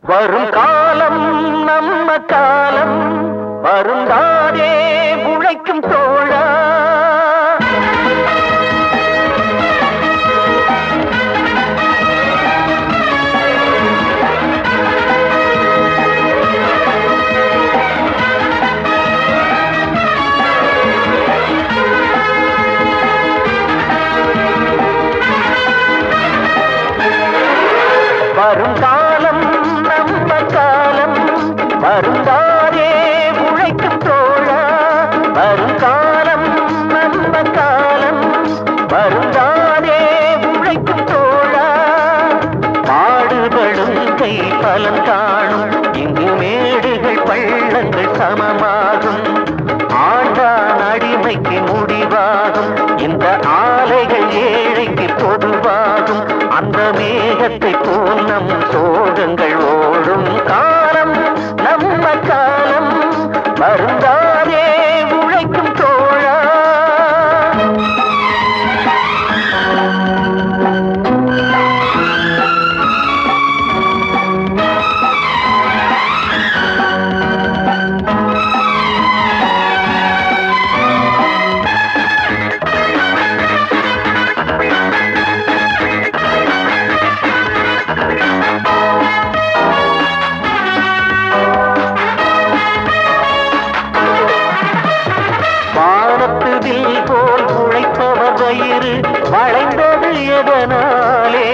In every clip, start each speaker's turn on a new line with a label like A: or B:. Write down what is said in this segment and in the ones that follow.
A: வரும் காலம் நம்ம காலம். வருந்தாதே உழைக்கும் சமமாகும். ஆண்டான் அடிமைக்கு முடிவாகும். இந்த ஆலைகள் ஏழைக்கு பொதுவாகும். அந்த மேகத்தை போல் நம் சோகங்கள் வளைந்தது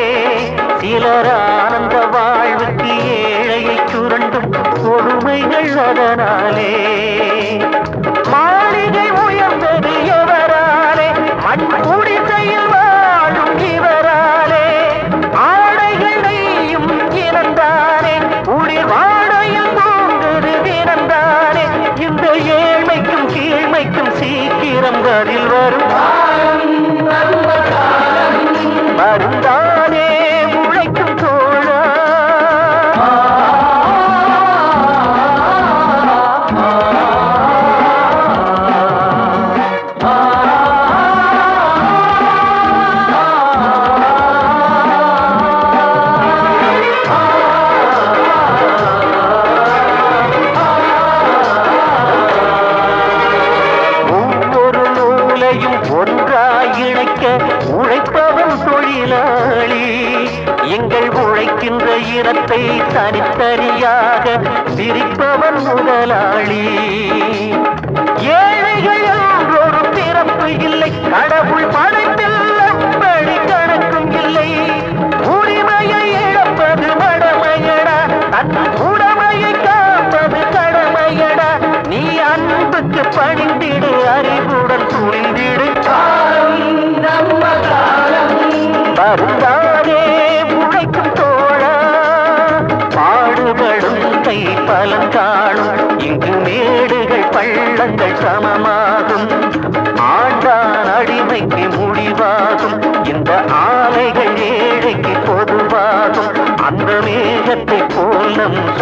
A: சிலர் ஆனந்த வாழ்வுக்கு ஏழையை சுரண்டும் கொடுமைகள் அதனாலே. மாளிகை உயர்ந்தது எவராலே மண் குடிசையில் வாழும் இவராலே. ஆடைகள் நெய்யும் இறந்தானே உயிர் வாடையில் தோன்றது திறந்தானே இந்த ஏழ்மைக்கும் கீழ்மைக்கும் சீக்கிரம் பதில் வரும். இணைக்க உழைப்பவன் தொழிலாளி. எங்கள் உழைக்கின்ற இனத்தை தனித்தனியாக பிரிப்பவன் முதலாளி. ஏழைகள் உள்ளங்கள் சமமாகும். ஆண்டான் அடிமைக்கு முடிவாகும். இந்த ஆலைகள் ஏழைக்கு பொதுவாகும். அந்த மேகத்தை போல் நம்